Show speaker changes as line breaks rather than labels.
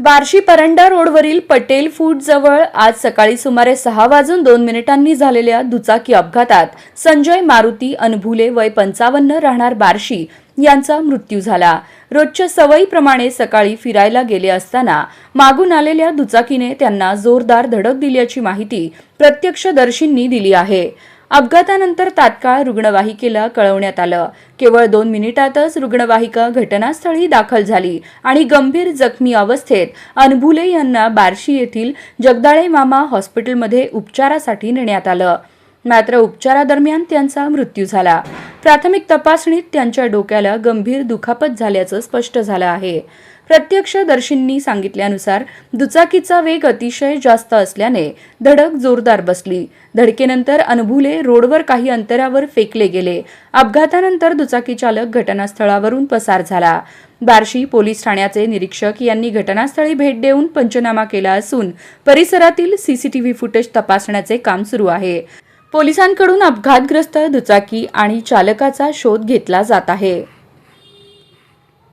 बार्शी परंडा रोडवरील पटेल फूड जवळ आज सकाळी सुमारे सहा वाजून दोन मिनिटांनी झालेल्या दुचाकी अपघातात संजय मारुती अनभुले वय पंचावन्न राहणार बार्शी यांचा मृत्यू झाला. रोजच्या सवयीप्रमाणे सकाळी फिरायला गेले असताना मागून आलेल्या दुचाकीने त्यांना जोरदार धडक दिल्याची माहिती प्रत्यक्षदर्शींनी दिली आहे. अपघातानंतर तात्काळ रुग्णवाहिकेला कळवण्यात आलं. केवळ दोन मिनिटातच रुग्णवाहिका घटनास्थळी दाखल झाली आणि गंभीर जखमी अवस्थेत अनभुले यांना बार्शी येथील जगदाळे मामा हॉस्पिटलमध्ये उपचारासाठी नेण्यात आलं. मात्र उपचारादरम्यान त्यांचा मृत्यू झाला. प्राथमिक तपासणीत त्यांच्या डोक्याला गंभीर दुखापत झाल्याचं स्पष्ट झालं आहे. प्रत्यक्षदर्शींनी सांगितल्यानुसार दुचाकीचा वेग अतिशय जास्त असल्याने धडक जोरदार बसली. धडकेनंतर अनभुले रोडवर काही अंतरावर फेकले गेले. अपघातानंतर दुचाकी चालक घटनास्थळावरून पसार झाला. बार्शी पोलीस ठाण्याचे निरीक्षक यांनी घटनास्थळी भेट देऊन पंचनामा केला असून परिसरातील सीसीटीव्ही फुटेज तपासण्याचे काम सुरू आहे. पोलिसांकडून अपघातग्रस्त दुचाकी आणि चालकाचा शोध घेतला जात आहे.